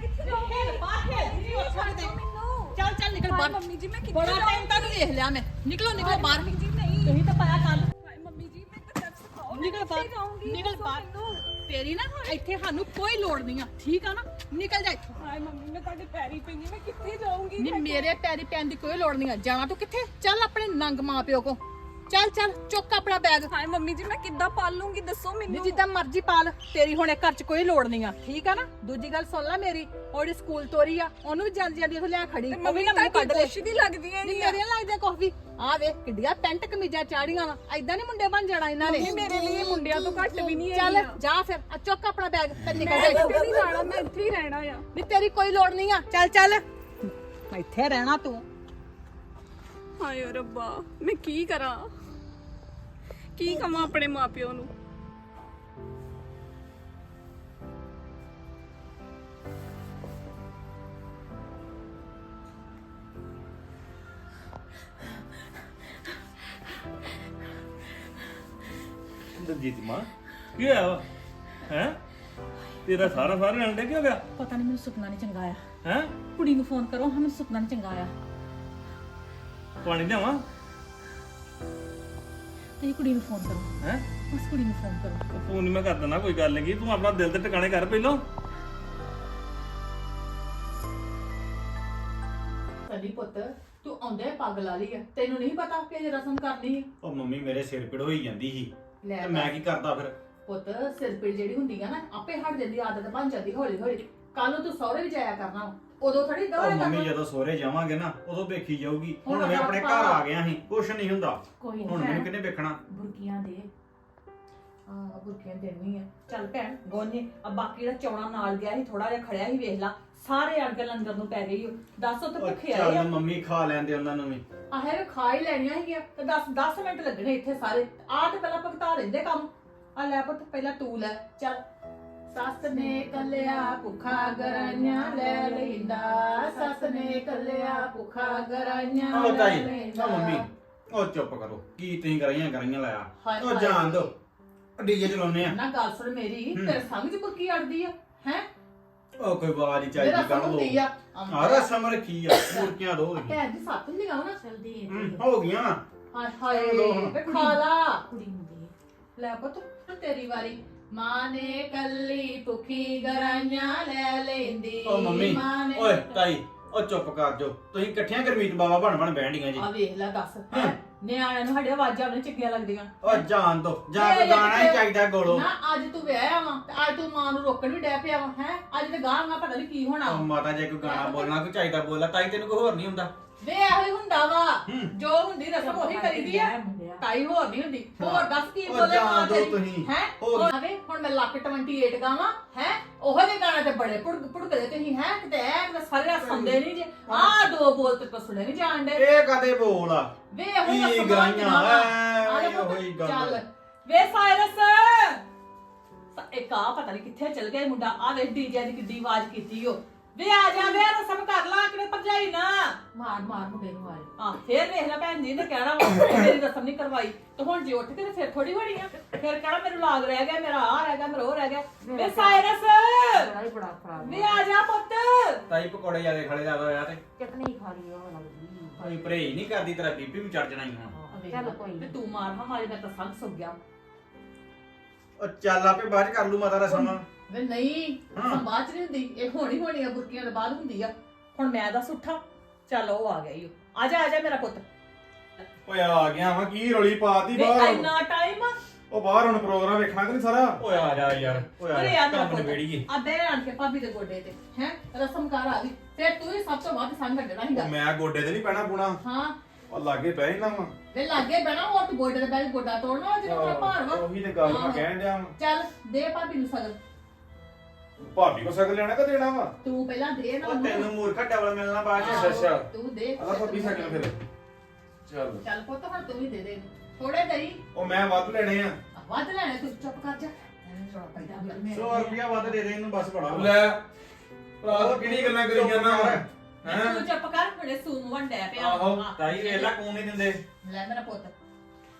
ਕਿੱਥੇ ਜਾਊਂਗੀ ਬਾਹਰ ਖੇਡ ਜੀ ਉੱਥੇ ਦੇ ਮੈਨੂੰ। ਚੱਲ ਚੱਲ ਨਿਕਲ ਹਾਏ ਬਾਹਰ। ਮੰਮੀ ਜੀ ਮੈਂ ਕਿੱਥੇ ਬੜਾ ਜਾਊਂਗੀ? ਟਾਈਮ ਤੱਕ ਦੇਖ ਲਿਆ ਮੈਂ। ਨਿਕਲੋ ਨਿਕਲੋ ਬਾਹਰ। ਮੰਮੀ ਜੀ ਨਹੀਂ। ਤੁਸੀਂ ਤਾਂ ਪਾਇਆ ਕੱਲ ਹਾਏ ਮੰਮੀ ਜੀ ਮੈਂ ਤਾਂ ਸੱਚ ਸਿਖਾਓ ਮੈਂ ਨਿਕਲ ਕਿੱਥੇ ਬਾਹਰ। ਜਾਊਂਗੀ? ਨਿਕਲ ਦੱਸੋ ਬਾਹਰ। ਮੈਨੂੰ। ਤੇਰੀ ਨਾ ਇੱਥੇ ਸਾਨੂੰ ਕੋਈ ਲੋੜ ਨਹੀਂ ਆ। ਠੀਕ ਆ ਨਾ? ਨਿਕਲ ਜਾ ਇੱਥੋਂ। ਹਾਏ ਮੰਮੀ ਮੈਂ ਤੁਹਾਡੇ ਪੈਰੀ ਪਈ ਹਾਂ, ਮੈਂ ਕਿੱਥੇ ਜਾਊਂਗੀ? ਨਹੀਂ ਮੇਰੇ ਪੈਰੀ ਪੈਣ ਦੀ ਕੋਈ ਲੋੜ ਨਹੀਂ ਆ। ਜਾਣਾ ਤੂੰ ਕਿੱਥੇ? ਚੱਲ ਆਪਣੇ ਨੰਗ ਮਾਂ ਪਿਓ ਕੋ ਚੱਲ ਚੱਲ ਚੁੱਕ ਆਪਣਾ ਬੈਗ ਹਾਏ ਮੰਮੀ ਜੀ ਮੈਂ ਕਿੱਦਾਂ ਪਾਲੂੰਗੀ ਦੱਸੋ ਨਹੀਂ ਮੈਨੂੰ ਜਿੱਦਾਂ ਮਰਜ਼ੀ ਪਾਲ ਤੇਰੀ ਹੁਣ ਇਹ ਘਰ 'ਚ ਕੋਈ ਲੋੜ ਨਹੀਂ ਆ। ਠੀਕ ਆ ਨਾ? ਦੂਜੀ ਗੱਲ ਸੁਣ ਲੈ ਮੇਰੀ ਉਹਦੀ ਸਕੂਲ ਤੋਰੀ ਆ ਉਹਨੂੰ ਵੀ ਜਾਂਦੀ ਜਾਂਦੀ ਉਹ ਲਿਆ ਖੜੀ ਤੇ ਉਹ ਮੰਮੀ ਵੀ ਨਾ ਮੂੰਹ ਕੱਢ ਲੈ ਦੀ ਲੱਗਦੀ ਹੈ ਨਹੀਂ ਮੇਰੇ ਲੱਗਦਾ ਕੁਛ ਵੀ। ਆ ਵੇ ਕਿੱਡੀਆਂ ਪੈਂਟ ਕਮੀਜ਼ਾਂ ਚਾੜੀਆਂ ਵਾ। ਐਦਾਂ ਨਹੀਂ ਮੁੰਡੇ ਬਣ ਜਾਣਾ ਇਹਨਾਂ ਨੇ। ਮੇਰੇ ਲਈ ਮੁੰਡਿਆਂ ਤੋਂ ਘੱਟ ਵੀ ਨਹੀਂ ਚੱਲ। ਜਾ ਫਿਰ ਆ ਚੁੱਕ ਆਪਣਾ ਬੈਗ ਤੇ ਨਿਕਲ ਜਾ ਇੱਥੋਂ। ਨਹੀਂ ਜਾਣਾ ਮੈਂ ਇੱਥੇ ਹੀ ਰਹਿਣਾ ਆ। ਨਹੀਂ ਤੇਰੀ ਕੋਈ ਲੋੜ ਨਹੀਂ ਆ। ਚੱਲ ਚੱਲ। ਇੱਥੇ ਰਹਿਣਾ ਤੂੰ। ਹਾਏ ਓ ਰੱਬਾ ਮੈਂ ਕੀ ਕਰਾਂ? ਕੀ ਕਵਾਂ ਆਪਣੇ ਮਾਪਿਓ ਨੂੰ? ਦਲਜੀਤ ਮਾਂ ਕੀ ਹੋਇਆ ਵਾ? ਹੈ? ਤੇਰਾ ਸਾਰਾ ਸਾਰਾ ਰੰਡੇ ਕੀ ਹੋ ਗਿਆ? ਪਤਾ ਨਹੀਂ ਮੈਨੂੰ ਸੁਪਨਾ ਨਹੀਂ ਚੰਗਾ ਆਇਆ। ਹੈ? ਕੁੜੀ ਨੂੰ ਫੋਨ ਕਰੋ ਹਾਂ ਮੈਨੂੰ ਸੁਪਨਾ ਨਹੀਂ ਚੰਗਾ ਆਇਆ। ਪਾਣੀ ਲਿਆਵਾਂ? ਤੇ ਕੁੜੀ ਨੂੰ ਫੋਨ ਕਰੋ। ਹੈ? ਬਸ ਕੁੜੀ ਨੂੰ ਫੋਨ ਕਰੋ। ਫੋਨ ਮੈਂ ਕਰ ਦਿੰਦਾ ਕੋਈ ਗੱਲ ਨਹੀਂ ਤੂੰ ਆਪਣਾ ਦਿਲ ਤੇ ਟਿਕਾਣੇ ਕਰ ਪਹਿਲਾਂ। ਸਦੀ ਪੁੱਤ ਤੂੰ ਆਉਂਦੇ ਪੱਗ ਲਾ ਲਈ ਆ। ਤੈਨੂੰ ਨਹੀਂ ਪਤਾ ਕਿ ਇਹ ਰਸਮ ਕਰਨੀ ਹੈ ਉਹ ਮੰਮੀ ਮੇਰੇ ਸਿਰ ਪੀੜ ਹੋਈ ਜਾਂਦੀ ਸੀ। ਲੈ ਤੇ ਮੈਂ ਕੀ ਕਰਦਾ ਫਿਰ? ਪੁੱਤ ਸਿਰ ਪੀੜ ਜਿਹੜੀ ਹੁੰਦੀ ਆ ਨਾ ਆਪੇ ਹਟ ਜਾਂਦੀ ਆਦਤ ਬਣ ਜਾਂਦੀ ਹੌਲੀ ਹੌਲੀ ਕੱਲ ਨੂੰ ਤੂੰ ਸਹੁਰੇ ਵੀ ਜਾਇਆ ਕਰਨਾ ਵਾ। ਉਦੋਂ ਥੋੜੀ ਉਹ ਦੌੜੇ ਮੰਮੀ ਜਦੋਂ ਸਹੁਰੇ ਜਾਵਾਂਗੇ ਨਾ ਉਦੋਂ ਵੇਖੀ ਜਾਊਗੀ। ਹੁਣ ਹੁਣ ਮੈਂ ਆਪਣੇ ਆਪਾਂ- ਘਰ ਆ ਗਿਆ ਸੀ ਕੁਛ ਨਹੀਂ ਹੁੰਦਾ। ਕੋਈ ਹੁਣ ਮੈਨੂੰ ਕਿਹਨੇ ਵੇਖਣਾ? ਬੁਰਕੀਆਂ ਦੇ। ਆ ਬੁਰਕੀਆਂ ਦੇਣੀ ਆ। ਚੱਲ ਭੈਣ ਗੋਨੇ ਆ ਬਾਕੀ ਦਾ ਚੌਣਾ ਨਾਲ ਗਿਆ ਸੀ ਥੋੜਾ ਜਿਹਾ ਖੜਿਆ ਸੀ ਵੇਖ ਲਾ। ਸਾਰੇ ਅੜ ਕੇ ਲੰਗਰ ਨੂੰ ਪੈ ਗਈ ਓ। ਦੱਸ ਉੱਥੇ ਉਹ ਭੁੱਖੇ ਆਏ ਆ। ਚੱਲ ਮੰਮੀ ਖਾ ਲੈਂਦੇ ਉਹਨਾਂ ਨੂੰ ਵੀ। ਆਹੇ ਵੇ ਖਾ ਹੀ ਲੈਣੀਆਂ ਹੈਗੀਆਂ ਤੇ 10 10 ਮਿੰਟ ਲੱਗਣੇ ਇੱਥੇ ਸਾਰੇ। ਆ ਤੇ ਪਹਿਲਾਂ ਭਗਤਾ ਲੈਂਦੇ ਕੰਮ। ਆ ਲੈ ਪੁੱਤ ਪਹਿਲਾਂ ਤੂੰ ਲੈ। ਚੱਲ। ਸੱਸ ਨੇ ਕੱਲਿਆ ਭੁੱਖਾ ਗਰਾਈਆਂ ਲੈ ਲੈਂਦਾ ਸੱਸ ਨੇ ਕੱਲਿਆ ਭੁੱਖਾ ਗਰਾਈਆਂ ਉਹ ਲੈ ਤਾਈ ਲੈਂਦਾ ਨਾ ਮੰਮੀ। ਉਹ ਚੁੱਪ ਕਰੋ। ਕੀ ਤੁਸੀਂ ਕਰਾਈਆਂ ਕਰਾਈਆਂ ਲਾਇਆ? ਹਾਏ ਉਹ ਹਾਏ। ਜਾਣ ਦੋ। ਡੀਜੇ ਚਲਾਉਨੇ ਆ। ਨਾ ਗੱਲ ਸੁਣ ਮੇਰੀ ਹੂੰ। ਤੇਰੇ ਸੰਗ ਚ ਬੁਰਕੀ ਅੜਦੀ ਆ? ਹੈ? ਉਹ ਕੋਈ ਆਵਾਜ਼ ਹੀ ਮੇਰਾ ਚਾਹੀਦੀ ਕਰ ਸੰਗ ਲੋ ਆ। ਆ ਰਸਮ ਰੱਖੀ ਆ। ਮੁਰਕੀਆਂ ਦੋ ਹੋਈਆਂ ਭੈਣ ਦੀ ਸੱਤ ਨਹੀਂ ਗਾਉਣਾ ਚਲਦੀ ਹੂੰ, ਹੋ ਗਈਆਂ। ਹਾਏ ਹਾਏ ਲੋ। ਵੇ ਖਾ ਲਾ। ਕੁੜੀ ਨੂੰ ਦੇ ਲੈ ਪੁੱਤ ਹੁਣ ਤੇਰੀ ਵਾਰੀ। ਮਾਂ ਨੇ ਕੱਲੀ ਭੁੱਖੀ ਗਰਾਈਆਂ ਲੈ ਲੈਂਦੀ। ਉਹ ਮੰਮੀ ਮਾਂ ਨੇ ਓਏ ਤਾਈ ਉਹ ਚੁੱਪ ਕਰ ਜੋ ਤੁਸੀਂ ਇਕੱਠੀਆਂ ਗਰਮੀਤ ਬਾਬਾ ਬਣ ਬਣ ਬੈਠੀਆਂ ਜੀ। ਆ ਵੇਖ ਲੈ ਦੱਸ ਹੈਂ? ਨਿਆਣਿਆਂ ਨੂੰ ਸਾਡੇ ਆਵਾਜ਼ਾਂ ਨਹੀਂ ਚੰਗੀਆਂ ਲੱਗਦੀਆਂ। ਉਹ ਜਾਣ ਦੋ ਜਾਂ ਕੋ ਗਾਣਾ ਹੀ ਚਾਹੀਦਾ ਗੋਲੋ। ਨਾ ਅੱਜ ਤੂੰ ਵਿਆਹਿਆ ਵਾ ਤੇ ਅੱਜ ਤੂੰ ਮਾਂ ਨੂੰ ਰੋਕਣ ਵੀ ਡੈ ਪਿਆ ਵਾ ਹੈ? ਅੱਜ ਤੇ ਗਾਂ ਨਾ ਪਤਾ ਨਹੀਂ ਕੀ ਹੋਣਾ। ਮਾਤਾ ਜੇ ਕੋਈ ਗਾਣਾ ਬੋਲਣਾ ਕੋਈ ਚਾਹੀਦਾ ਬੋਲਣਾ ਤਾਈ ਤੈਨੂੰ ਕੋਈ ਹੋਰ ਨਹੀਂ ਹੁੰਦਾ। ਵੇ ਇਹੋ ਹੀ ਹੁੰਦਾ ਵਾ। ਹੂੰ। ਜੋ ਹੁੰਦੀ ਰਸਮ ਉਹੀ ਕਰੀਦੀ ਆ। ਤਾਈ ਹੋਰ ਨਹੀਂ ਹੁੰਦੀ। ਹੋਰ ਦੱਸ ਕੀ ਉਹ ਬੋਲੇ ਜਾਣ ਮਾਂ ਦਿਓ ਤੇਰੀ। ਤੁਸੀਂ। ਹੈ? ਹੋਰ। ਆਵੇ ਹੁਣ ਮੈਂ ਲੱਕ 28 ਗਾਵਾਂ ਹੈ? ਉਹੋ ਜਿਹੇ ਗਾਣੇ ਤੇ ਬੜੇ ਪੁੜਕ ਪੁੜਕਦੇ ਤੁਸੀਂ ਹੈ? ਕਿਤੇ ਐ ਕਿਤੇ ਸਾਰੇ ਰਾਤ ਸੁਣਦੇ ਨਹੀਂ ਜੇ। ਆਹ ਦੋ ਬੋਲ ਤੇ ਸੁਣੇ ਨਹੀਂ ਜਾਣਦੇ ਇਹ ਕਦੇ ਬੋਲ ਆ? ਵੇ ਇਹੋ ਕੀ ਰਸਮਾਂ ਗਰਾਈਆਂ, ਹੁੰਦੀਆਂ ਵਾਂ। ਐ, ਆ ਲੈ ਪੁੱਤ, ਉਹੀ ਗੱਲ। ਚੱਲ। ਵੇ ਸਾਇਰਸ! ਸ- ਇੱਕ ਆ ਪਤਾ ਨਹੀਂ ਕਿੱਥੇ ਚਲ ਗਿਆ ਇਹ ਮੁੰਡਾ। ਆ ਵੇ ਡੀਜੇ ਦੀ ਕਿੱਡੀ ਆਵਾਜ਼ ਕੀਤੀ ਓ। ਵੇ ਆ ਜਾ ਵੇ ਰਸਮ ਕਰ ਲਾ ਕਿਤੇ ਭਰਜਾਈ ਨਾ ਮਾਰ ਮਾਰ ਮੁੰਡੇ ਨੂੰ ਮਾਰੇ। ਆ ਫੇਰ ਵੇਖ ਲੈ ਭੈਣ ਜੀ ਨੇ ਕਹਿਣਾ ਵਾ ਮੇਰੀ ਰਸਮ ਨਹੀਂ ਕਰਵਾਈ। ਤੇ ਹੁਣ ਜੇ ਉੱਠ ਕੇ ਤੇ ਫਿਰ ਥੋੜੀ ਹੋਣੀ ਆ। ਫਿਰ ਕਹਿਣਾ ਮੈਨੂੰ ਲਾਗ ਰਹਿ ਗਿਆ ਮੇਰਾ ਆ ਰਹਿ ਗਿਆ ਮੇਰਾ ਉਹ ਰਹਿ ਗਿਆ। ਵੇ ਸਾਇਰਸ! ਬੜਾ ਹੀ ਬੜਾ ਖਰਾਬ ਵੇ ਆ ਜਾ ਪੁੱਤ! ਤਾਈ ਪਕੌੜੇ ਜਿਆਦੇ ਖੜੇ ਜ਼ਿਆਦਾ ਹੋਇਆ ਤੇ। ਚਟਨੀ ਖਾ ਲਈ ਉਹ ਲੱਗਦੀ ਕੋਈ ਪਰਹੇਜ ਨਹੀਂ ਕਰਦੀ ਤੇਰਾ ਬੀਪੀ ਵੀ ਚੜ ਜਾਣਾ ਹੀ ਹੁਣ। ਚੱਲ ਕੋਈ ਤੇ ਨੀ। ਤੂੰ ਮਾਰ ਦਾ ਤਾਂ ਸੰਗ ਸੁੱਕ ਗਿਆ। ਉਹ ਚੱਲ ਆਪੇ ਬਾਅਦ ਚ ਕਰ ਲੂ ਮਾਤਾ ਰਸਮ। ਵੇ ਨਹੀਂ ਹਾਂ। ਬਾਅਦ ਚ ਨਹੀਂ ਹੁੰਦੀ। ਇਹ ਹੋਣੀ ਹੋਣੀ ਆ ਬੁਰਕੀਆਂ ਦੇ ਬਾਅਦ ਹੁੰਦੀ ਆ। ਹੁਣ ਮੈਂ ਦੱਸ ਉੱਠਾ ਚੱਲ ਉਹ ਆ ਗਿਆ ਈ ਓ। ਆ ਜਾ ਆ ਜਾ ਮੇਰਾ ਪੁੱਤ। ਓਏ ਆ ਗਿਆ ਵਾ ਕੀ ਰੋਲੀ ਪਾਤੀ ਵੇ ਬਾਹਰ? ਇੰਨਾ ਟਾਈਮ ਉਹ ਬਾਹਰ ਹੁਣ ਪ੍ਰੋਗਰਾਮ ਵੇਖਣਾ ਕਿ ਨਹੀਂ ਸਾਰਾ? ਓਏ ਆ ਜਾ ਯਾਰ ਓਏ ਆ ਜਾ ਮੇਰਾ ਕੰਮ ਪੁੱਤ। ਨਵੇੜੀਏ ਆ ਦੇ ਆਣ ਕੇ ਭਾਬੀ ਦੇ ਗੋਡੇ ਤੇ। ਹੈ ਰਸਮ ਕਰ ਆ ਗਈ। ਫਿਰ ਤੂੰ ਹੀ ਸਭ ਤੋਂ ਵੱਧ ਸੰਗ ਕੱਢਣਾ ਸੀਗਾ। ਮੈਂ ਗੋਡੇ ਤੇ ਨਹੀਂ ਪੈਣਾ ਪੁਣਾ ਹਾਂ। ਉਹ ਲਾਗੇ ਪੈ ਨਾ ਵਾ। ਵੇ ਲਾਗੇ ਬਹਿਣਾ ਹੋਰ ਤੂੰ ਗੋਡੇ ਤੇ ਬਹਿ ਕੇ ਗੋਡਾ ਤੋੜਨਾ ਜਦੋਂ ਤੇਰਾ ਭਾਰ ਵਾ। ਉਹੀ ਤੇ ਗੱਲ। ਮੈਂ ਕਹਿਣ ਡਿਆ ਵਾਂ। ਚੱਲ ਦੇ ਭਾਬੀ ਨੂੰ ਸਗਨ। ਭਾਬੀ ਕੋ ਸਗਲ ਲੈਣਾ ਕਿ ਦੇਣਾ ਵਾ? ਤੂੰ ਪਹਿਲਾਂ ਦੇ ਨਾ ਉਹ। ਤੈਨੂੰ ਮੂਰਖਾ ਡਬਲ ਮਿਲਣਾ ਬਾਅਦ ਚ। ਆਹੋ, ਅੱਛਾ। ਤੂੰ ਦੇ। ਆਦਾ ਭਾਬੀ ਸਗਲ ਫਿਰ। ਚੱਲ। ਚੱਲ ਪੁੱਤ ਹੁਣ ਤੂੰ ਵੀ ਦੇ ਦੇ। ਥੋੜੇ ਦਈ। ਉਹ ਮੈਂ ਵੱਧ ਲੈਣੇ ਆ। ਵੱਧ ਲੈਣੇ ਤੂੰ ਚੁੱਪ ਕਰ ਜਾ। ਮੇਰੇ। 100 ਰੁਪਿਆ ਵੱਧ ਦੇ ਦੇ ਇਹਨੂੰ ਬਸ ਬੜਾ ਲੈ ਭਰਾ ਤੂੰ ਕਿਹੜੀ ਗੱਲਾਂ ਕਰੀ ਜਾਂਦਾ ਵਾ? ਹੈ? ਤੂੰ ਚੁੱਪ ਕਰ ਹੁਣੇ ਸੂਮ ਵੰਡਿਆ ਪਿਆ। ਆਹੋ। ਤਾਈ ਵੇਖ ਲੈ ਕੌਣ ਨਹੀਂ ਦਿੰਦੇ। ਲੈ ਮੇਰਾ ਪੁੱਤ।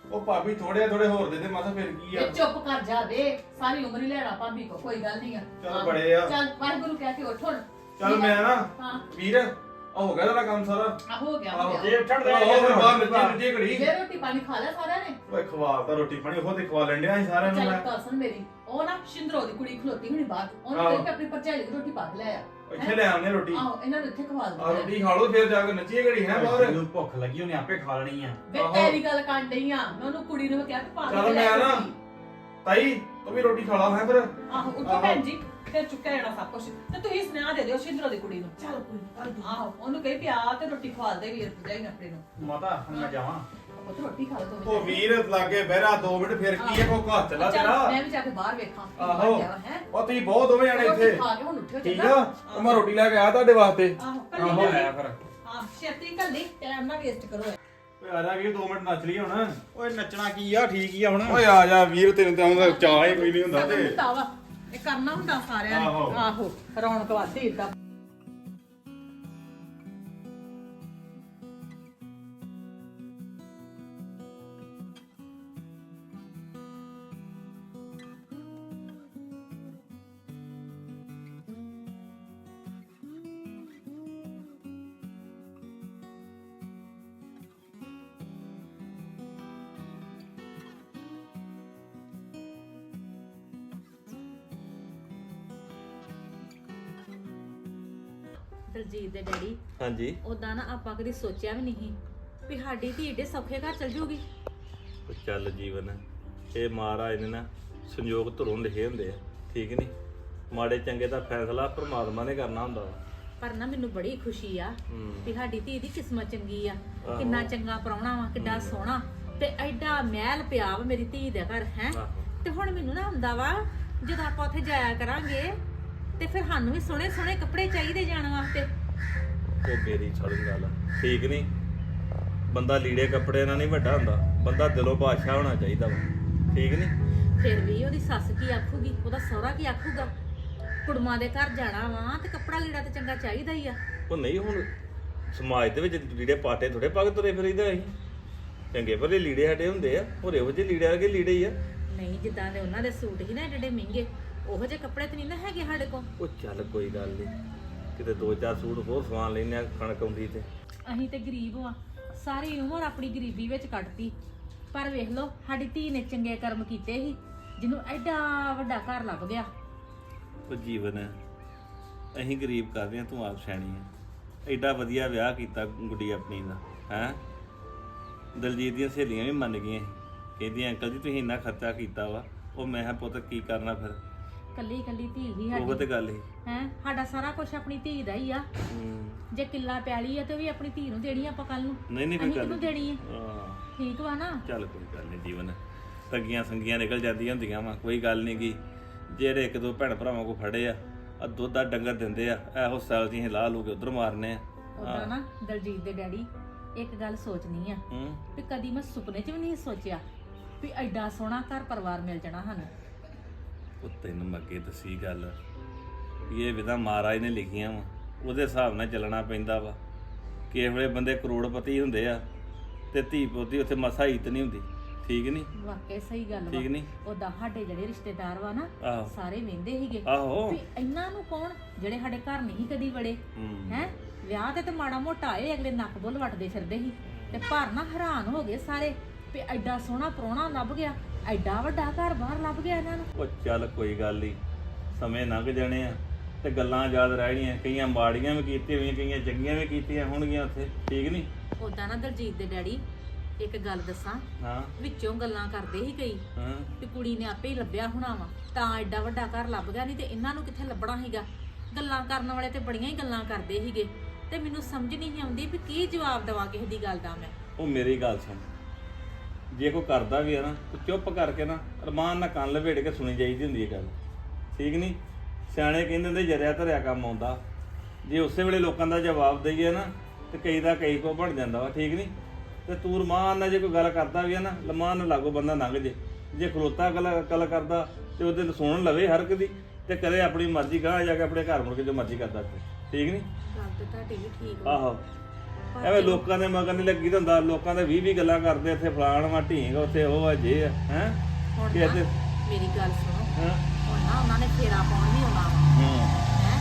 ਉਹ ਭਾਬੀ ਥੋੜੇ ਥੋੜੇ ਹੋਰ ਦੇ ਦੇ ਮਾਤਾ ਫਿਰ ਕੀ ਆ? ਚੁੱਪ ਕਰ ਜਾ ਵੇ ਸਾਰੀ ਉਮਰ ਹੀ ਲੈਣਾ ਭਾਬੀ ਕੋ ਕੋਈ ਗੱਲ ਨਹੀਂ ਆ। ਚੱਲ ਹਾਂ। ਬੜੇ ਆ। ਚੱਲ ਵਾਹਿਗੁਰੂ ਕਹਿ ਕੇ ਉੱਠ ਹੁਣ। ਚੱਲ ਮੈਂ ਨਾ ਹਾਂ। ਵੀਰ ਆ ਹੋ ਗਿਆ ਤੇਰਾ ਕੰਮ ਸਾਰਾ? ਆ ਹੋ ਗਿਆ ਹੋ ਆਹੋ। ਗਿਆ। ਉੱਠਣ ਦੇ ਆਹੋ ਫਿਰ ਬਾਹਰ ਨੱਚੀ ਘੜੀ। ਜੇ ਰੋਟੀ ਪਾਣੀ ਖਾ ਲਿਆ ਸਾਰਿਆਂ ਨੇ? ਓਏ ਖਵਾਤਾ ਰੋਟੀ ਪਾਣੀ ਉਹ ਤੇ ਖਵਾ ਲੈਂਦੇ ਆ ਸਾਰਿਆਂ ਨੂੰ ਚੱਲ ਮੈਂ। ਪਰਸਨ ਮੇਰੀ ਉਹ ਨਾ ਸ਼ਿੰਦਰੋ ਦੀ ਕੁੜੀ ਖਲੋਤੀ ਹੁਣੀ ਬਾਹਰ ਉਹਨੂੰ ਆਹੋ। ਕਹਿ ਕੇ ਆਪਣੀ ਭਰਜਾਈ ਦੀ ਰੋਟੀ ਪਾ ਕੇ ਲਿਆ ਇੱਥੇ ਲੈ ਆਉਂਦੇ ਰੋਟੀ। ਆਹੋ ਇਹਨਾਂ ਨੂੰ ਇੱਥੇ ਖਵਾ ਆ। ਦਿੰਦੇ ਰੋਟੀ ਖਾ ਲਓ ਫਿਰ ਜਾ ਕੇ ਨੱਚੀਏ ਘੜੀ ਹੈ ਬਾਹਰ? ਮੈਨੂੰ ਭੁੱਖ ਲੱਗੀ ਉਹਨੇ ਆਪੇ ਖਾ ਲੈਣੀ ਆ। ਵੇ ਆਹੋ। ਤੇਰੀ ਗੱਲ ਕਰਨ ਡਈ ਆ। ਮੈਂ ਉਹਨੂੰ ਕੁੜੀ ਨੂੰ ਕਿਹਾ ਕਿ ਪਾ ਚੱਲ ਮੈਂ ਨਾ। ਤਾਈ ਤੂੰ ਵੀ ਰੋਟੀ ਖਾ ਲਾ ਹੈ ਫਿਰ। ਆਹੋ ਉੱਠੋ ਆਹੋ। ਭੈਣ ਜੀ ਫਿਰ ਚੁੱਕਿਆ ਜਾਣਾ ਸਭ ਕੁਝ ਤੇ ਤੁਸੀਂ ਸੁਨੇਹਾ ਦੇ ਦਿਓ ਸ਼ਿੰਦਰੋ ਦੀ ਕੁੜੀ ਨੂੰ। ਚੱਲ ਕੋਈ ਆਹੋ ਉਹਨੂੰ ਕਹੀ ਪਿਆ ਤੇ ਰੋਟੀ ਖਵਾ ਦੇ ਵੀਰ ਭਰਜਾਈ ਨੇ ਆਪਣੇ ਨੂੰ। ਮਾਤਾ ਹੁਣ ਮੈਂ ਜਾਵਾਂ। ਉਹ ਤੇ ਰੋਟੀ ਖਾ ਲਓ ਦੋਵੇਂ ਉਹ ਵੀਰ ਲਾਗੇ ਬਹਿਰਾ 2 ਮਿੰਟ ਫਿਰ ਕੀ ਹੈ ਕੋ ਘਰ ਚਲਾ ਚੱਲ, ਤੇਰਾ? ਮੈਂ ਵੀ ਜਾ ਕੇ ਬਾਹਰ ਵੇਖਾਂ ਕੀ ਆਹੋ। ਗਿਆ ਹੈ। ਉਹ ਤੁਸੀਂ ਬਹੁਤ ਦੋਵੇਂ ਜਾਣੇ ਰੋਟੀ ਇੱਥੇ। ਖਾ ਕੇ ਹੁਣ ਉੱਠਿਓ ਠੀਕ ਚੰਗਾ। ਆ? ਉਹ ਮੈਂ ਰੋਟੀ ਲੈ ਕੇ ਆਇਆ ਤੁਹਾਡੇ ਵਾਸਤੇ। ਆਹੋ ਆਹੋ। ਕੱਲੀ। ਆਇਆ ਫਿਰ। ਹਾਂ ਛੇਤੀ ਕੱਲੀ ਟਾਈਮ ਨਾ ਵੇਸਟ ਕਰੋ। ਓਏ ਆ ਜਾ ਵੀ 2 ਮਿੰਟ ਨੱਚ ਲਈ ਹੁਣ। ਓਏ ਨੱਚਣਾ ਕੀ ਆ? ਠੀਕ ਹੀ ਆ ਹੁਣ। ਓਏ ਆ ਜਾ ਵੀਰ ਤੈਨੂੰ ਤਾਂ ਉਹਦਾ ਚਾਹ ਹੀ ਕੋਈ ਨਹੀਂ ਹੁੰਦਾ ਤੇ। ਹੁੰਦਾ ਵਾ। ਇਹ ਕਰਨਾ ਹੁੰਦਾ ਸਾਰਿਆਂ ਨੇ। ਆਹੋ। ਆਹੋ ਰੌਣਕ ਵਾਧੀ ਇਦਾਂ ਦਲਜੀਤ ਦੇ ਡੈਡੀ। ਹਾਂਜੀ। ਉਦਾਂ ਨਾ ਆਪਾਂ ਕਦੀ ਸੋਚਿਆ ਵੀ ਨਹੀਂ ਵੀ ਸਾਡੀ ਧੀ ਏਡੇ ਸੌਖੇ ਘਰ ਚਲ ਜੂਗੀ। ਉਹ ਚੱਲ ਜੀਵਨ ਇਹ ਮਹਾਰਾਜ ਨੇ ਨਾ ਸੰਯੋਗ ਧਰੋਂ ਲਿਖੇ ਹੁੰਦੇ ਆ ਠੀਕ ਨਹੀਂ ਮਾੜੇ ਚੰਗੇ ਦਾ ਫੈਸਲਾ ਪ੍ਰਮਾਤਮਾ ਨੇ ਕਰਨਾ ਹੁੰਦਾ ਵਾ। ਪਰ ਨਾ ਮੈਨੂੰ ਬੜੀ ਖੁਸ਼ੀ ਆ ਹੂੰ। ਵੀ ਸਾਡੀ ਧੀ ਦੀ ਕਿਸਮਤ ਚੰਗੀ ਆ। ਕਿੰਨਾ ਚੰਗਾ ਪ੍ਰਾਹੁਣਾ ਵਾ ਕਿੱਡਾ ਸੋਹਣਾ ਤੇ ਐਡਾ ਮਹਿਲ ਪਿਆ ਵਾ ਮੇਰੀ ਧੀ ਦੇ ਘਰ ਹੈ? ਆਹੋ। ਤੇ ਹੁਣ ਮੈਨੂੰ ਨਾ ਹੁੰਦਾ ਵਾ ਜਦੋਂ ਆਪਾਂ ਉੱਥੇ ਜਾਇਆ ਕਰਾਂਗੇ ਤੇ ਫਿਰ ਸਾਨੂੰ ਵੀ ਸੋਹਣੇ ਸੋਹਣੇ ਕੱਪੜੇ ਚਾਹੀਦੇ ਜਾਣ ਵਾਸਤੇ। ਉਹ ਮੇਰੀ ਛੜ ਗੱਲ। ਠੀਕ ਨਹੀਂ। ਬੰਦਾ ਲੀੜੇ ਕੱਪੜੇ ਨਾਲ ਨਹੀਂ ਵੱਡਾ ਹੁੰਦਾ ਬੰਦਾ ਦਿਲੋਂ ਬਾਦਸ਼ਾਹ ਹੋਣਾ ਚਾਹੀਦਾ ਵਾ ਠੀਕ ਨਹੀਂ। ਫਿਰ ਵੀ ਉਹਦੀ ਸੱਸ ਕੀ ਆਖੂਗੀ ਉਹਦਾ ਸਹੁਰਾ ਕੀ ਆਖੂਗਾ? ਕੁੜਮਾਂ ਦੇ ਘਰ ਜਾਣਾ ਵਾ ਤੇ ਕੱਪੜਾ ਲੀੜਾ ਤੇ ਚੰਗਾ ਚਾਹੀਦਾ ਹੀ ਆ। ਉਹ ਨਹੀਂ ਹੁਣ ਸਮਾਜ ਦੇ ਵਿੱਚ ਲੀੜੇ ਪਾਟੇ ਥੋੜੇ ਪਾ ਕੇ ਤੁਰੇ ਫਿਰੀਦਾ ਅਸੀਂ। ਚੰਗੇ ਭਲੇ ਲੀੜੇ ਸਾਡੇ ਹੁੰਦੇ ਆ ਹੋਰ ਇਹੋ ਜਿਹੇ ਲੀੜੇ ਵਰਗੇ ਲੀੜੇ ਹੀ ਆ। ਨਹੀਂ ਜਿੱਦਾਂ ਦੇ ਉਹਨਾਂ ਦੇ ਸੂਟ ਹੀ ਨਾ ਏਡੇ ਮਹਿੰਗੇ। ਉਹੋ ਜਿਹੇ ਕੱਪੜੇ ਤੇ ਨਹੀਂ ਨਾ ਹੈਗੇ ਸਾਡੇ ਕੋਲ। ਉਹ ਚੱਲ ਕੋਈ ਗੱਲ ਨਹੀਂ ਕਿਤੇ ਦੋ ਚਾਰ ਸੂਟ ਹੋਰ ਸਵਾਨ ਲੈਨੇ ਆ ਕਣਕ ਆਉਂਦੀ ਤੇ। ਅਸੀਂ ਤੇ ਗਰੀਬ ਆ ਸਾਰੀ ਉਮਰ ਆਪਣੀ ਗਰੀਬੀ ਵਿੱਚ ਕੱਟਤੀ। ਪਰ ਵੇਖ ਲਓ ਸਾਡੀ ਧੀ ਨੇ ਚੰਗੇ ਕਰਮ ਕੀਤੇ ਸੀ ਜਿਹਨੂੰ ਐਡਾ ਵੱਡਾ ਘਰ ਲੱਭ ਗਿਆ। ਉਹ ਜੀਵਨ ਹੈ। ਅਸੀਂ ਗਰੀਬ ਕਰਦੇ ਆ ਤੂੰ ਆਪ ਸਿਆਣੀ ਆ ਐਡਾ ਵਧੀਆ ਵਿਆਹ ਕੀਤਾ ਗੁੱਡੀ ਆਪਣੀ ਦਾ ਹੈ? ਦਲਜੀਤ ਦੀਆਂ ਸਹੇਲੀਆਂ ਵੀ ਮੰਨ ਗਈਆਂ ਕਹਿੰਦੀਆਂ ਅੰਕਲ ਜੀ ਤੁਸੀਂ ਇੰਨਾ ਖਰਚਾ ਕੀਤਾ ਵਾ। ਉਹ ਮੈਂ ਕਿਹਾ ਪੁੱਤ ਕੀ ਕਰਨਾ ਫਿਰ? ਕੱਲੀ ਕੱਲੀ ਧੀ ਹੀ ਉਹ ਤੇ ਗੱਲ ਹੀ ਹੈ ਸਾਡਾ ਸਾਰਾ ਕੁਝ ਆਪਣੀ ਧੀ ਦਾ ਹੀ ਆ। ਜੇ ਕਿੱਲਾ ਪੈਲੀ ਆ ਤੇ ਉਹ ਵੀ ਆਪਣੀ ਧੀ ਨੂੰ ਦੇਣੀ ਆਪਾਂ ਕੱਲ ਨੂੰ। ਨਹੀਂ ਨਹੀਂ ਕੋਈ ਅਸੀਂ ਗੱਲ ਕਿਹਨੂੰ ਦੇਣੀ ਹੈ ਹਾਂ। ਠੀਕ ਵਾ ਨਾ? ਚੱਲ ਕੋਈ ਗੱਲ ਨਹੀਂ ਜੀਵਨ। ਤੱਗੀਆਂ ਸੰਗੀਆਂ ਨਿਕਲ ਜਾਂਦੀਆਂ ਹੁੰਦੀਆਂ ਵਾ ਕੋਈ ਗੱਲ ਨਹੀਂ ਗੀ। ਜਿਹੜੇ ਇੱਕ ਦੋ ਭੈਣ ਭਰਾਵਾਂ ਕੋ ਫੜੇ ਆ ਆ ਦੁੱਧ ਦਾ ਡੰਗਰ ਦਿੰਦੇ ਆ ਇਹੋ ਸਾਲ ਦੀ ਲਾ ਲੂ ਕੇ ਉਧਰ ਮਾਰਨੇ ਆ। ਉਦਾਂ ਨਾ ਦਲਜੀਤ ਦੇ ਡੈਡੀ ਇੱਕ ਗੱਲ ਸੋਚਣੀ ਆ। ਹੂੰ। ਵੀ ਕਦੀ ਮੈਂ ਸੁਪਨੇ 'ਚ ਵੀ ਨਹੀਂ ਸੋਚਿਆ ਵੀ ਐਡਾ ਸੋਹਣਾ ਘਰ ਪਰਿਵਾਰ ਮਿਲ ਜਾਣਾ ਸਾਨੂੰ। ਉਹ ਤੈਨੂੰ ਮੈਂ ਅੱਗੇ ਦੱਸੀ ਗੱਲ ਵੀ ਇਹ ਵਿਧਾ ਮਹਾਰਾਜ ਨੇ ਲਿਖੀਆਂ ਵਾ। ਉਹਦੇ ਹਿਸਾਬ ਨਾਲ ਚੱਲਣਾ ਪੈਂਦਾ ਵਾ। ਕਿਸੇ ਵੇਲੇ ਬੰਦੇ ਕਰੋੜਪਤੀ ਹੁੰਦੇ ਆ ਤੇ ਧੀ ਪੋਤੀ ਉੱਥੇ ਮਸਾ ਹੀਤ ਨਹੀਂ ਹੁੰਦੀ। ਠੀਕ ਨਹੀਂ? ਵਾਕਿਆ ਸਹੀ ਗੱਲ ਵਾ। ਠੀਕ ਨਹੀਂ? ਉਦਾਂ ਸਾਡੇ ਜਿਹੜੇ ਰਿਸ਼ਤੇਦਾਰ ਵਾ ਨਾ ਆਹੋ। ਸਾਰੇ ਵੇਂਦੇ ਸੀਗੇ। ਆਹੋ। ਵੀ ਇਹਨਾਂ ਨੂੰ ਕੌਣ? ਜਿਹੜੇ ਸਾਡੇ ਘਰ ਨਹੀਂ ਕਦੀ ਵੜੇ। ਹੂੰ। ਹੈ? ਵਿਆਹ ਤੇ ਤੇ ਮਾੜਾ ਮੋਟਾ ਆਏ ਅਗਲੇ ਨੱਕ ਬੁੱਲ ਵੱਟਦੇ ਫਿਰਦੇ ਸੀ। ਤੇ ਪਰ ਨਾ ਹੈਰਾਨ ਹੋ ਗਏ ਸਾਰੇ। ਵੀ ਐਡਾ ਸੋਹਣਾ ਪ੍ਰਾਹੁਣਾ ਲੱਭ ਗਿਆ ਐਡਾ ਵੱਡਾ ਘਰ ਬਾਹਰ ਲੱਭ ਗਿਆ ਇਹਨਾਂ ਨੂੰ। ਉਹ ਚੱਲ ਕੋਈ ਗੱਲ ਨਹੀਂ ਸਮੇਂ ਲੰਘ ਜਾਣੇ ਆ ਤੇ ਗੱਲਾਂ ਯਾਦ ਰਹਿਣੀਆਂ ਕਈਆਂ ਮਾੜੀਆਂ ਵੀ ਕੀਤੀਆਂ ਹੋਈਆਂ ਕਈਆਂ ਚੰਗੀਆਂ ਵੀ ਕੀਤੀਆਂ ਹੋਣਗੀਆਂ ਉੱਥੇ ਠੀਕ ਨਹੀਂ ਉਦਾਂ ਨਾ ਦਲਜੀਤ ਦੇ ਡੈਡੀ ਇੱਕ ਗੱਲ ਦੱਸਾਂ ਹਾਂ। ਵਿੱਚੋਂ ਗੱਲਾਂ ਕਰਦੇ ਸੀ ਕਈ ਹਾਂ। ਵੀ ਕੁੜੀ ਨੇ ਆਪੇ ਹੀ ਲੱਭਿਆ ਹੋਣਾ ਵਾ ਤਾਂ ਐਡਾ ਵੱਡਾ ਘਰ ਲੱਭ ਗਿਆ ਨਹੀਂ ਤੇ ਇਹਨਾਂ ਨੂੰ ਕਿੱਥੇ ਲੱਭਣਾ ਸੀਗਾ? ਗੱਲਾਂ ਕਰਨ ਵਾਲੇ ਤੇ ਬੜੀਆਂ ਹੀ ਗੱਲਾਂ ਕਰਦੇ ਸੀਗੇ ਤੇ ਮੈਨੂੰ ਸਮਝ ਨਹੀਂ ਆਉਂਦੀ ਵੀ ਕੀ ਜਵਾਬ ਦੇਵਾਂ ਕਿਸੇ ਦੀ ਗੱਲ ਦਾ ਮੈਂ। ਉਹ ਮੇਰੀ ਗੱਲ ਸੁਣ ਜੇ ਕੋਈ ਕਰਦਾ ਵੀ ਹੈ ਨਾ ਤੂੰ ਚੁੱਪ ਕਰਕੇ ਨਾ ਰਮਾਨ ਨਾਲ ਕੰਨ ਲਪੇਟ ਕੇ ਸੁਣੀ ਜਾਈਦੀ ਹੁੰਦੀ ਹੈ ਗੱਲ। ਠੀਕ ਨਹੀਂ ਸਿਆਣੇ ਕਹਿੰਦੇ ਹੁੰਦੇ ਜਰਿਆ ਧਰਿਆ ਕੰਮ ਆਉਂਦਾ। ਜੇ ਉਸੇ ਵੇਲੇ ਲੋਕਾਂ ਦਾ ਜਵਾਬ ਦਈਏ ਨਾ ਤੇ ਕਈ ਦਾ ਕਈ ਕੋ ਬਣ ਜਾਂਦਾ ਵਾ ਠੀਕ ਨਹੀਂ ਤੇ ਤੂੰ ਰਮਾਨ ਨਾਲ ਜੇ ਕੋਈ ਗੱਲ ਕਰਦਾ ਵੀ ਹੈ ਨਾ ਲਮਾਨ ਨਾਲ ਲਾਗੋ ਬੰਦਾ ਲੰਘ ਜੇ। ਜੇ ਖਲੋਤਾ ਗੱਲ ਗੱਲ ਕਰਦਾ ਤੇ ਉਹਦੇ ਨੂੰ ਸੁਣ ਲਵੇ ਹਰ ਇੱਕ ਦੀ ਤੇ ਕਰੇ ਆਪਣੀ ਮਰਜ਼ੀ ਗਾਹ ਜਾ ਕੇ ਆਪਣੇ ਘਰ ਮੁੜ ਕੇ ਜੋ ਮਰਜ਼ੀ ਕਰਦਾ। ਠੀਕ ਨਹੀਂ ਗੱਲ ਤੇ ਤੁਹਾਡੀ ਵੀ ਠੀਕ ਆਹੋ। ਐਵੇਂ ਲੋਕਾਂ ਦੇ ਮਗਰ ਨਹੀਂ ਲੱਗੀ ਹੁੰਦਾ ਲੋਕਾਂ ਦੇ 20 20 ਗੱਲਾਂ ਕਰਦੇ ਇੱਥੇ ਫਲਾਣ ਵਾ ਢੀਂਗ ਉੱਥੇ ਉਹ ਆ ਜੇ ਆ ਹੈ? ਹੁਣ ਕਿ ਨਾ ਇੱਥੇ ਮੇਰੀ ਗੱਲ ਸੁਣੋ। ਹਾਂ। ਹੁਣ ਨਾ ਉਹਨਾਂ ਨੇ ਫੇਰਾ ਪਾਉਣ ਨਹੀਂ ਆਉਣਾ। ਹੂੰ। ਹੈ?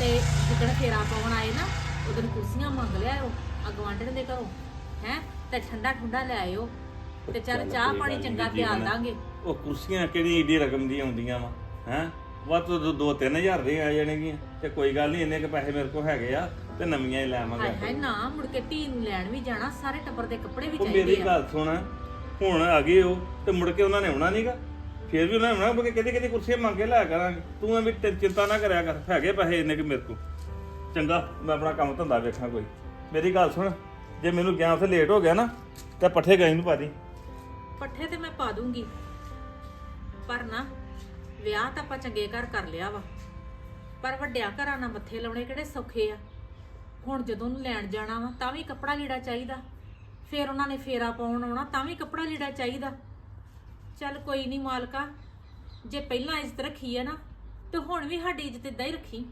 ਤੇ ਜਿੱਦਣ ਫੇਰਾ ਪਾਉਣ ਆਏ ਨਾ ਉਦੋਂ ਕੁਰਸੀਆਂ ਮੰਗ ਲਿਆਓ ਅਗਵਾਂਢਣ ਦੇ ਘਰੋਂ। ਹੈ? ਤੇ ਠੰਡਾ ਠੰਡਾ ਲੈ ਆਇਓ। ਤੇ ਚੱਲ ਚਾਹ ਪਾਣੀ ਚੰਗਾ ਹੁਣ ਦਾਂਗੇ। ਉਹ ਕੁਰਸੀਆਂ ਕਿਹੜੀ ਏਡੀ ਰਕਮ ਦੀਆਂ ਹੁੰਦੀਆਂ ਵਾ ਹੈ? ਵੱਧ ਤੋਂ 2-3000 ਦੇ ਆ ਜਾਣਗੀਆਂ। ਤੇ ਕੋਈ ਗੱਲ ਨਹੀਂ ਇੰਨੇ ਕ ਪੈਸੇ ਮੇਰੇ ਕੋਲ ਹੈਗੇ ਆ ਤੇ ਨਵੀਆਂ ਹੀ ਲੈ ਹਾਏ ਹਾਏ ਨਾ ਮੁੜ ਕੇ ਧੀ ਨੂੰ ਲੈਣ ਵੀ ਜਾਣਾ ਸਾਰੇ ਟੱਬਰ ਦੇ ਕੱਪੜੇ ਵੀ ਉਹ ਮੇਰੀ ਚਾਹੀਦੇ ਆ। ਗੱਲ ਸੁਣ ਹੁਣ ਆ ਗਏ ਉਹ ਤੇ ਮੁੜ ਕੇ ਉਹਨਾਂ ਨੇ ਆਉਣਾ ਨਹੀਂਗਾ ਫੇਰ ਵੀ ਉਹਨਾਂ ਨੇ ਆਉਣਾ ਕਿਤੇ ਕਿਤੇ ਕੁਰਸੀਆਂ ਮੰਗ ਕੇ ਲਿਆ ਕਰਾਂਗੇ। ਤੂੰ ਐਵੇਂ ਟੈ- ਚਿੰਤਾ ਨਾ ਕਰਿਆ ਕਰ ਹੈਗੇ ਪੈਸੇ ਇੰਨੇ ਕਿ ਮੇਰੇ ਕੋਲ। ਚੰਗਾ ਮੈਂ ਆਪਣਾ ਕੰਮ ਧੰਦਾ ਵੇਖਾਂ ਕੋਈ। ਮੇਰੀ ਗੱਲ ਸੁਣ ਜੇ ਮੈਨੂੰ ਗਿਆ ਉੱਥੇ ਲੇਟ ਹੋ ਗਿਆ ਨਾ ਤੇ ਪੱਠੇ ਗਾਈ ਨੂੰ ਪਾ ਦੀ ਪੱਠੇ ਤੇ ਮੈਂ ਪਾ ਦੂੰਗੀ। ਪਰ ਨਾ ਵਿਆਹ ਤਾਂ ਆਪਾਂ ਚੰਗੇ ਘਰ ਕਰ ਲਿਆ ਵਾ। ਪਰ ਵੱਡਿਆਂ ਘਰਾਂ ਨਾਲ ਮੱਥੇ ਲਾਉਣੇ ਕਿਹੜੇ ਸੌਖੇ ਆ? ਹੁਣ ਜਦੋਂ ਉਹਨੂੰ ਲੈਣ ਜਾਣਾ ਵਾ ਤਾਂ ਵੀ ਕੱਪੜਾ ਲੀੜਾ ਚਾਹੀਦਾ। ਫਿਰ ਉਹਨਾਂ ਨੇ ਫੇਰਾ ਪਾਉਣ ਆਉਣਾ ਤਾਂ ਵੀ ਕੱਪੜਾ ਲੀੜਾ ਚਾਹੀਦਾ। ਚੱਲ ਕੋਈ ਨਹੀਂ ਮਾਲਕਾ ਜੇ ਪਹਿਲਾਂ ਇੱਜ਼ਤ ਰੱਖੀ ਹੈ ਨਾ ਤੇ ਹੁਣ ਵੀ ਸਾਡੀ ਇੱਜ਼ਤ ਇਦਾਂ ਹੀ ਰੱਖੀ।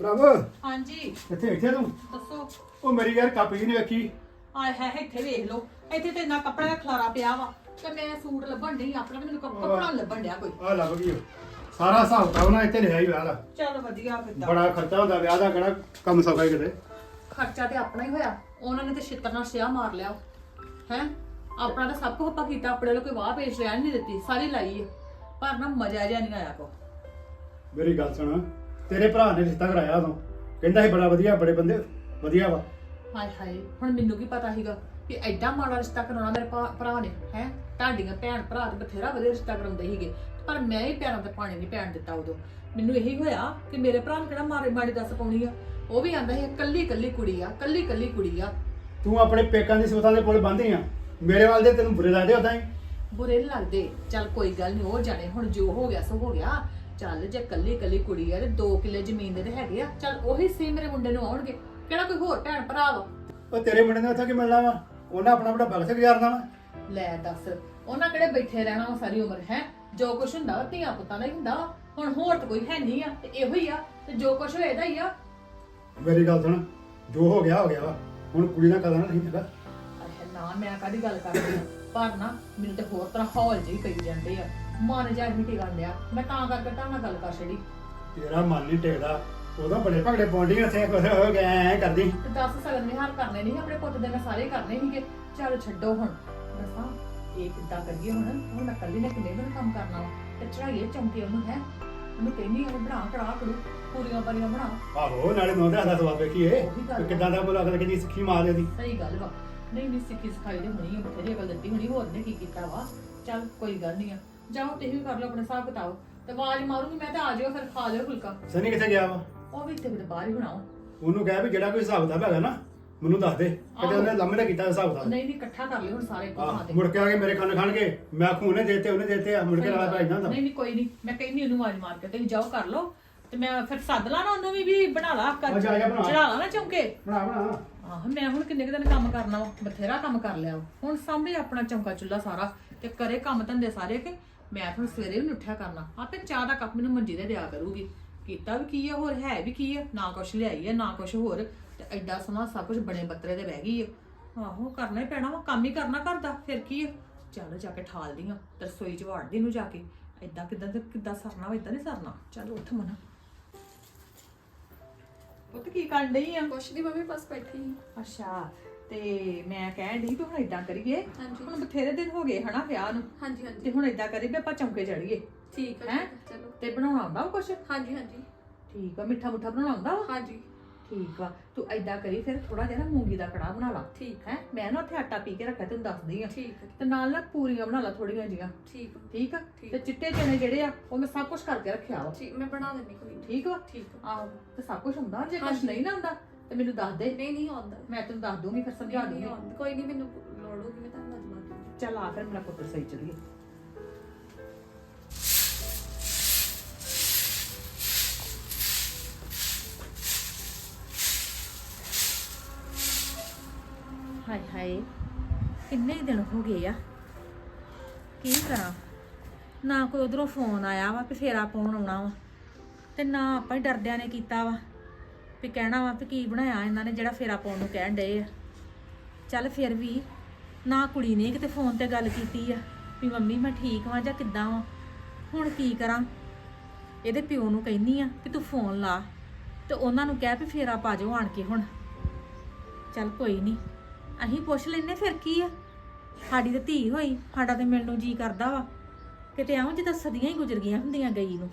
ਪ੍ਰਭ ਹਾਂਜੀ। ਇੱਥੇ ਇੱਥੇ ਤੂੰ? ਦੱਸੋ। ਉਹ ਮੇਰੀ ਯਾਰ ਕਾਪੀ ਨਹੀਂ ਵੇਖੀ। ਆਏ ਹੈ ਇੱਥੇ ਵੇਖ ਲਓ। ਇੱਥੇ ਤੇ ਇੰਨਾ ਕੱਪੜਾ ਦਾ ਖਲਾਰਾ ਪਿਆ ਵਾ ਤੇ ਮੈਂ ਸੂਟ ਲੱਭਣ ਨਹੀਂ ਆਪਣਾ ਵੀ ਮੈਨੂੰ ਕੱਪ- ਕੱਪੜਾ ਨੀ ਲੱਭਣ ਡਿਆ ਕੋਈ। ਆ ਲੱਭ ਗਈ ਉਹ। ਸਾਰਾ ਹਿਸਾਬ ਕਿਤਾਬ ਨਾ ਇੱਥੇ ਲਿਖਿਆ ਹੀ ਵਿਆਹ ਦਾ। ਚੱਲ ਵਧੀਆ ਕੀਤਾ ਬੜਾ ਖਰਚਾ ਹੁੰਦਾ ਵਿਆਹ ਦਾ ਕਿਹੜਾ ਕੰਮ ਸੌਖਾ ਹੀ ਕਿਤੇ। ਖਰਚਾ ਤੇ ਆਪਣਾ ਹੀ ਹੋਇਆ। ਉਹਨਾਂ ਨੇ ਤੇ ਛਿੱਤਰ ਨਾਲ ਸਿਆ ਮਾਰ ਲਿਆ। ਹੈ? ਆਪਣਾ ਤਾਂ ਸਭ ਕੁਝ ਆਪਾਂ ਕੀਤਾ ਆਪਣੇ ਕੋਈ ਵਾਹ ਪੇਸ਼ ਰਹਿਣ ਨਹੀਂ ਦਿੱਤੀ ਸਾਰੀ ਲਾਈ ਹੈ ਪਰ ਨਾ ਮਜ਼ਾ ਜਿਹਾ ਨਹੀਂ ਆਇਆ ਕੋ ਮੇਰੀ ਗੱਲ ਸੁਣ ਤੇਰੇ ਭਰਾ ਨੇ ਰਿਸ਼ਤਾ ਕਰਾਇਆ ਉਦੋਂ। ਕਹਿੰਦਾ ਸੀ ਬੜਾ ਵਧੀਆ ਬੜੇ ਬੰਦੇ ਵਧੀਆ ਵਾ। ਹਾਏ ਹਾਏ ਹੁਣ ਮੈਨੂੰ ਕੀ ਪਤਾ ਸੀਗਾ ਕਿ ਐਡਾ ਮਾੜਾ ਰਿਸ਼ਤਾ ਕਰਾਉਣਾ ਮੇਰੇ ਭਾ- ਭਰਾ ਨੇ ਹੈ? ਤੁਹਾਡੀਆਂ ਭੈਣ ਭਰਾ ਤੇ ਬਥੇਰਾ ਵਧੀਆ ਰਿਸ਼ਤਾ ਕਰਾਉਂਦੇ ਸੀਗੇ। ਪਰ ਮੈਂ ਹੀ ਪੈਰਾਂ ਤੇ ਪਾਣੀ ਨਹੀਂ ਪੈਣ ਦਿੱਤਾ ਉਦੋਂ। ਮੈਨੂੰ ਇਹੀ ਹੋਇਆ ਕਿ ਮੇਰੇ ਭਰਾ ਨੂੰ ਕਿਹੜਾ ਮਾਰੇ ਮਾੜੀ ਦੱਸ ਪਾਉਣੀ ਆ। ਉਹ ਵੀ ਆਂਦਾ ਸੀ ਕੱਲੀ ਕੱਲੀ ਕੁੜੀ ਆ ਕੱਲੀ ਕੱਲੀ ਕੁੜੀ ਆ। ਤੂੰ ਆਪਣੇ ਪੇਕਾਂ ਦੀ ਸਿਫਤਾਂ ਦੇ ਪੁੱਲ ਬੰਦੀ ਆ। ਮੇਰੇ ਵੱਲ ਦੇ ਤੈਨੂੰ ਬੁਰੇ ਲੱਗਦੇ ਉਦਾਂ ਹੀ। ਬੁਰੇ ਨੀ ਲੱਗਦੇ। ਚੱਲ ਕੋਈ ਗੱਲ ਨਹੀਂ ਉਹ ਜਾਣੇ ਹੁਣ ਜੋ ਹੋ ਗਿਆ ਸੋ ਹੋ ਗਿਆ। ਚੱਲ ਜੇ ਕੱਲੀ ਕੱਲੀ ਕੁੜੀ ਆ ਤੇ 2 ਕਿੱਲੇ ਜ਼ਮੀਨ ਦੇ ਤੇ ਹੈਗੇ ਆ ਚੱਲ ਉਹੀ ਸੀ ਮੇਰੇ ਮੁੰਡੇ ਨੂੰ ਆਉਣਗੇ। ਕਿਹੜਾ ਕੋਈ ਹੋਰ ਭੈਣ ਭਰਾ ਵਾ? ਉਹ ਤੇਰੇ ਮੁੰਡੇ ਨੇ ਉੱਥੇ ਕੀ ਮਿਲਣਾ ਵਾ? ਉਹਨਾਂ ਆਪਣਾ ਬੜਾ ਬਖਸ਼ ਗੁਜ਼ਾਰਨਾ ਵਾ। ਲੈ ਦੱਸ ਉਹਨਾਂ ਕਿਹੜੇ ਬੈਠੇ ਰਹਿਣਾ ਵਾ ਸਾਰੀ ਉਮਰ ਹੈ? ਜੋ ਕੁਛ ਹੁੰਦਾ ਵਾ ਧੀਆਂ ਪੁੱਤਾਂ ਦਾ ਹੀ ਹੁੰਦਾ। ਵਾ। ਹੁਣ ਹੋਰ ਤਾਂ ਕੋਈ ਹੈ ਨਹੀਂ ਆ ਤੇ ਇਹੋ ਹੀ ਆ ਤੇ ਜੋ ਕੁਛ ਹੋਇਆ ਇਹਦਾ ਹੀ ਆ। ਮੇਰੀ ਗੱਲ ਸੁਣ ਜੋ ਹੋ ਗਿਆ ਹੋ ਗਿਆ ਵਾ। ਹੁਣ ਕੁੜੀ ਨਾਲ ਕਦਰ ਨਾ ਨਹੀਂ ਹੈਗਾ ਅੱਛਾ ਨਾ ਮੈਂ ਕਾਦੀ ਗੱਲ ਕਰਦੀ ਆ? ਪਰ ਨਾ ਮੈਨੂੰ ਤੇ ਹੋਰ ਤਰ੍ਹਾਂ ਹੌਲ ਜਿਹੀ ਪਈ ਜਾਂਦੇ ਆ। ਮਨ ਜਾ ਹੀ ਟਿਕਣ ਡਿਆ। ਮੈਂ ਤਾਂ ਕਰਕੇ ਤਾਂ ਨਾਲ ਗੱਲ ਕਰ ਛੜੀ ਤੇਰਾ ਮਨ ਨਹੀਂ ਟਿਕਦਾ। ਉਹਦਾ ਬੜੇ ਭਗੜੇ ਪੌਂਡੀ ਉੱਥੇ ਕੁਛ ਹੋ ਗਿਆ ਐ ਕਰਦੀ। ਤੇ ਦੱਸ ਸਗਨ ਵਿਹਾਰ ਕਰਨੇ ਨਹੀਂ ਆਪਣੇ ਪੁੱਤ ਦੇ ਮੈਂ ਸਾਰੇ ਕਰਨੇ ਸੀਗੇ। ਚੱਲ ਛੱਡੋ ਹੁਣ। ਇਹ ਕਿੱਦਾਂ ਕਰੀਏ ਹੁਣ? ਹੁਣ ਮੈਂ ਕੱਲੀ ਨੇ ਕਿੰਨੇ ਦਿਨ ਕੰਮ ਕਰਨਾ ਵਾ। ਤੇ ਚੜਾਈਏ ਚੌਂਕੇ ਉਹਨੂੰ ਹੈ? ਉਹਨੂੰ ਕਹਿੰਦੀ ਆ ਬਣਾ ਕੜਾ ਕੜੂ ਪੂਰੀਆਂ ਪਰੀਆਂ ਬਣਾ। ਆਹੋ ਨਾਲੇ ਨੌ ਦਾ ਸਵਾਦ ਵੇਖੀਏ। ਉਹੀ ਗੱਲ ਆ। ਕਿੱਦਾਂ ਦਾ ਬੋਲਾ ਕਿ ਜੀ ਸਿੱਖੀ ਮਾਰ ਦੀ ਸਹੀ ਗੱਲ ਵਾ। ਨਹੀਂ ਨਹੀਂ ਸਿੱਖੀ ਸਿਖਾਈ ਦੇ ਹੋਣੀ ਆ ਬਥੇਰੀ ਗੱਲ ਦਿੱਤੀ ਹੋਣੀ ਹੋਰ ਨੇ ਕੀ ਕੀਤਾ ਵਾ? ਚੱਲ ਕੋਈ ਗੱਲ ਨਹੀਂ ਆ। ਜਾਓ ਤੁਸੀਂ ਵੀ ਕਰ ਲਓ ਆਪਣੇ ਹਿਸਾਬ ਕਿਤਾਬ। ਤੇ ਆਵਾਜ਼ ਮਾਰੂੰਗੀ ਮੈਂ ਤੇ ਆ ਜਾਇਓ ਫਿਰ ਖਾ ਲਿਓ ਫੁਲਕਾ। ਸਨੀ ਕਿੱਥੇ ਗਿਆ ਵਾ? ਉਹ ਵੀ ਇੱਥੇ ਕਿਤੇ ਬਾਹਰ ਹੀ ਬਣਾਓ ਉਹਨੂੰ ਕਹਿ ਵੀ ਜਿਹੜਾ ਕੋਈ ਹਿਸਾਬ ਕਿਤਾਬ ਹੈਗਾ ਨਾ ਮੈਨੂੰ ਦੱਸ ਦੇ। ਕਿਤੇ ਉਹਨੇ ਲੰਮੇ ਦਾ ਕੀਤਾ ਹਿਸਾਬ ਕਿਤਾਬ। ਨਹੀਂ ਨਹੀਂ ਇਕੱਠਾ ਕਰ ਲਿਓ ਹੁਣ ਸਾਰੇ ਆਹ, ਤੇ ਮੁੜ ਕੇ ਆ ਕੇ ਮੇਰੇ ਕੰਨ ਖਾਣਗੇ। ਮੈਂ ਆਖੂ ਉਹਨੇ ਦੇਤੇ ਉਹਨੇ ਦੇਤੇ ਆ ਮੁੜ ਕੇ ਭਾਈ ਨਾ ਹੁੰਦਾ। ਨਹੀਂ ਨਹੀਂ ਕੋਈ ਨਹੀਂ। ਮੈਂ ਕਹਿੰਦੀ ਉਹਨੂੰ ਆਵਾਜ਼ ਮਾਰ ਕੇ ਤੇ ਜਾਓ ਕਰ ਲਓ। ਤੇ ਮੈਂ ਫਿਰ ਸੱਦ ਲਾ ਨਾ ਉਹਨੂੰ ਵੀ ਵੀ ਬਣਾ ਲਾ ਕਰ ਆ ਆ। ਚੜਾ ਲਾ ਨਾ ਚੌਂਕੇ। ਬਣਾ ਬਣਾ। ਆਹ ਮੈਂ ਹੁਣ ਕਿੰਨੇ ਕੁ ਦਿਨ ਕੰਮ ਕਰਨਾ ਵਾ ਬਥੇਰਾ ਕੰਮ ਕਰ ਲਿਆ ਵਾ। ਹੁਣ ਸਾਹਮਣੇ ਆਪਣਾ ਚੌਂਕਾ ਚੁੱਲਾ ਸਾਰਾ ਤੇ ਕਰੇ ਕੰਮ ਧੰਦੇ ਸਾਰੇ ਕਿ ਮੈਂ ਹੁਣ ਸਵੇਰੇ ਵੀ ਨੀ ਉੱਠਿਆ ਕਰਨਾ। ਆਪੇ ਚਾਹ ਦਾ ਕੱਪ ਮੈਨੂੰ ਮੰਜੀ ਤੇ ਦਿਆ ਕਰੂਗੀ। ਕੀਤਾ ਵੀ ਕੀ ਆ ਹੋਰ ਹੈ ਵੀ ਕੀ ਆ? ਨਾ ਕੁਛ ਲਿਆਈ ਆ ਨਾ ਕੁਛ ਹੋਰ। ਤੇ ਐਡਾ ਸਮਾਂ ਸਭ ਕੁਝ ਬਣੇ ਬੱਤਰੇ ਤੇ ਬਹਿ ਗਈ ਆ। ਆਹੋ ਕਰਨਾ ਹੀ ਪੈਣਾ ਵਾ ਕੰਮ ਹੀ ਕਰਨਾ ਕਰਦਾ ਫਿਰ ਕੀ ਆ? ਚੱਲ ਜਾ ਕੇ ਠਾਲਦੀ ਆ ਤੇ ਰਸੋਈ ਚ ਵਾੜਦੀ ਨੂੰ ਜਾ ਕੇ। ਐਦਾਂ ਕਿਦਾਂ ਤੇ ਕਿੱਦਾਂ ਸਰਨਾ ਵਾ ਏਦਾਂ ਨਹੀਂ ਸਰਨਾ। ਚੱਲ ਉੱਠ ਮਨਾ। ਉਹ ਤੇ ਕੀ ਕਰਨ ਡਈ ਆ? ਕੁਛ ਨਹੀਂ ਮੰਮੀ ਬਸ ਬੈਠੀ ਸੀ। ਅੱਛਾ ਤੇ ਮੈਂ ਕਹਿਣ ਡਈ ਵੀ ਹੁਣ ਇਦਾਂ ਕਰੀਏ। ਹਾਂਜੀ। ਹੁਣ ਬਥੇਰੇ ਦਿਨ ਹੋ ਗਏ ਹਨਾ ਵਿਆਹ ਨੂੰ। ਹਾਂਜੀ ਹਾਂਜੀ। ਤੇ ਹੁਣ ਇਦਾਂ ਕਰੀਏ ਵੀ ਆਪਾਂ ਚੌਂਕੇ ਚੜੀਏ। ਠੀਕ ਹੈ ਹੈਂ? ਠੀਕ ਹੈ, ਚਲੋ। ਤੇ ਬਣਾਉਣਾ ਆਉਂਦਾ ਵਾ ਕੁਛ? ਹਾਂਜੀ ਹਾਂਜੀ। ਠੀਕ ਆ ਮਿੱਠਾ ਮੁੱਠਾ ਬਣਾਉਣਾ ਆਉਂਦਾ ਵਾ ਹਾਂਜੀ। ਠੀਕ ਆ। ਤੂੰ ਇਦਾਂ ਕਰੀ ਫਿਰ ਥੋੜਾ ਜਿਹਾ ਨਾ ਮੂੰਗੀ ਦਾ ਕੜਾ ਬਣਾ ਲਾ। ਠੀਕ ਹੈ? ਮੈਂ ਨਾ ਉੱਥੇ ਆਟਾ ਪੀ ਕੇ ਰੱਖਿਆ ਤੈਨੂੰ ਦੱਸਦੀ ਆ। ਠੀਕ ਤੇ ਨਾਲ ਨਾ ਪੂਰੀਆਂ ਬਣਾ ਲਾ ਥੋੜੀਆਂ ਜੀਆਂ ਠੀਕ ਠੀਕ ਆ। ਤੇ ਚਿੱਟੇ ਚਨੇ ਜਿਹੜੇ ਆ ਉਹ ਮੈਂ ਸਭ ਕੁਝ ਕਰਕੇ ਰੱਖਿਆ ਵਾ। ਠੀਕ ਮੈਂ ਬਣਾ ਦਿੰਦੀ ਕੋਈ। ਨੀ। ਠੀਕ ਵਾ? ਠੀਕ। ਆਹੋ ਤੇ ਸਭ ਕੁਝ ਹੁੰਦਾ ਜੇ ਕੁਝ ਹਾਂਜੀ। ਨਹੀਂ ਨਾ ਹੁੰਦਾ ਤੇ ਮੈਨੂੰ ਦੱਸ ਦੇ। ਨਹੀਂ ਨਹੀਂ ਆਉਂਦਾ। ਮੈਂ ਤੈਨੂੰ ਦੱਸ ਦੂੰਗੀ ਫਿਰ ਸਮਝਾ ਨਹੀਂ ਦੂੰਗੀ ਆਉਂਦਾ। ਕੋਈ ਨਹੀਂ ਮੈਨੂੰ ਲੋੜ ਹੋਗੀ ਮੈਂ ਤੁਹਾਨੂੰ ਦੱਸ ਦੂੰਗੀ ਚੱਲ ਆ ਫਿਰ ਮੇਰਾ ਪੁੱਤਰ ਸਹੀ ਚੱਲੀਏ। ਹਾਏ ਹਾਏ, ਕਿੰਨੇ ਹੀ ਦਿਨ ਹੋ ਗਏ ਆ? ਕੀ ਕਰਾਂ? ਨਾ ਕੋਈ ਉਧਰੋਂ ਫੋਨ ਆਇਆ ਵਾ ਵੀ ਫੇਰਾ ਪਾਉਣ ਆਉਣਾ ਵਾ, ਤੇ ਨਾ ਆਪਾਂ ਹੀ ਡਰਦਿਆਂ ਨੇ ਕੀਤਾ ਵਾ, ਵੀ ਕਹਿਣਾ ਵਾ ਵੀ ਕੀ ਬਣਾਇਆ ਇਹਨਾਂ ਨੇ ਜਿਹੜਾ ਫੇਰਾ ਪਾਉਣ ਨੂੰ ਕਹਿਣ ਡਏ ਆ। ਚੱਲ ਫਿਰ ਵੀ ਨਾ ਕੁੜੀ ਨੇ ਕਿਤੇ ਫੋਨ ਤੇ ਗੱਲ ਕੀਤੀ ਆ, ਵੀ ਮੰਮੀ ਮੈਂ ਠੀਕ ਵਾਂ ਜਾਂ ਕਿੱਦਾਂ ਵਾਂ, ਹੁਣ ਕੀ ਕਰਾਂ? ਇਹਦੇ ਪਿਓ ਨੂੰ ਕਹਿੰਨੀ ਆ ਕਿ ਤੂੰ ਫੋਨ ਲਾ, ਤੇ ਉਹਨਾਂ ਨੂੰ ਕਹਿ ਵੀ ਫੇਰਾ ਪਾ ਜਾਓ ਆਣ ਕੇ ਹੁਣ। ਚੱਲ ਕੋਈ ਨਹੀਂ ਅਸੀਂ ਪੁੱਛ ਲੈਨੇ ਫਿਰ ਕੀ ਆ? ਸਾਡੀ ਤਾਂ ਧੀ ਹੋਈ, ਸਾਡਾ ਤੇ ਮਿਲਣ ਨੂੰ ਜੀ ਕਰਦਾ ਵਾ। ਕਿਤੇ ਆਉਂ ਜਿੱਦਾਂ ਸਦੀਆਂ ਹੀ ਗੁਜ਼ਰ ਗਈਆਂ ਹੁੰਦੀਆਂ ਗਈ ਨੂੰ।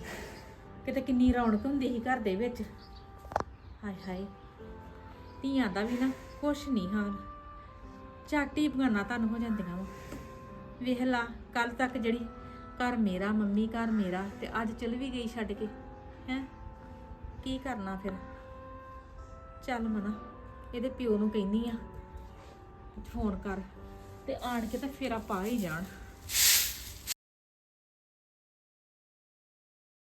ਕਿਤੇ ਕਿੰਨੀ ਰੌਣਕ ਹੁੰਦੀ ਸੀ ਘਰ ਦੇ ਵਿੱਚ। ਹਾਏ ਹਾਏ, ਧੀਆਂ ਦਾ ਵੀ ਨਾ ਕੁਛ ਨਹੀਂ ਹਾਲ। ਝਾਟੀ ਬਗਾਨਾ ਤੁਹਾਨੂੰ ਹੋ ਜਾਂਦੀਆਂ ਵਾ। ਵੇਖ ਲਾ ਕੱਲ ਤੱਕ ਜਿਹੜੀ ਘਰ ਮੇਰਾ, ਮੰਮੀ ਘਰ ਮੇਰਾ ਤੇ ਅੱਜ ਚਲ ਵੀ ਗਈ ਛੱਡ ਕੇ, ਹੈ? ਕੀ ਕਰਨਾ ਫਿਰ? ਚੱਲ ਮਨਾ, ਇਹਦੇ ਪਿਓ ਨੂੰ ਕਹਿੰਦੀ ਆ। ਫੋਨ ਕਰ ਤੇ ਆਣ ਕੇ ਤਾਂ ਫੇਰਾ ਪਾ ਹੀ ਜਾਣ।